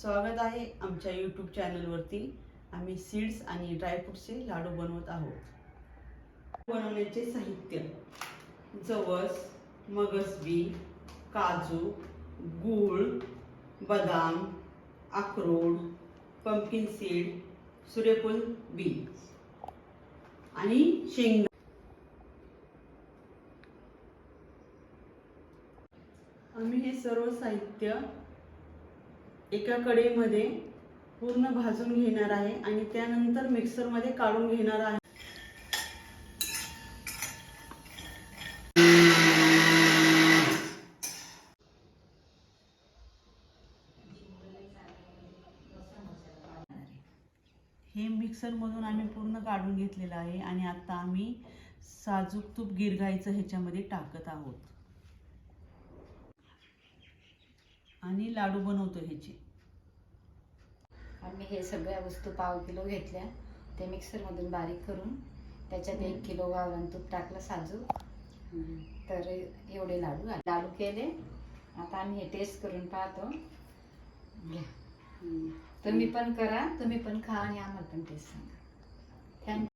स्वागत आहे आमच्या यूट्यूब चॅनलवरती आम्ही सीड्स आणि ड्रायफ्रूटचे लाडू बनवत आहोत. बनवण्याचे साहित्य. जवस मगसबी काजू गूळ बदाम अक्रोड पंपकिन सीड सूर्यफूल बी आणि शेंगदा आम्ही हे सर्व साहित्य एका कढईमध्ये पूर्ण भाजून घेणार आहे आणि त्यानंतर मिक्सरमध्ये काढून घेणार आहे. हे मिक्सरमधून आम्ही पूर्ण काढून घेतलेलं आहे आणि आता आम्ही साजूक तूप गिरगायचं ह्याच्यामध्ये टाकत आहोत. आणि लाडू बनवतो ह्याचे. आम्ही हे सगळ्या वस्तू पाव किलो घेतल्या ते मिक्सरमधून बारीक करून त्याच्यात एक किलो गावरान तूप टाकलं साजू. तर एवढे लाडू लाडू केले. आता आम्ही हे टेस्ट करून पाहतो. घ्या. तुम्ही पण करा तुम्ही पण खा आणि आम्हाला पण टेस्ट सांगा. थँक्यू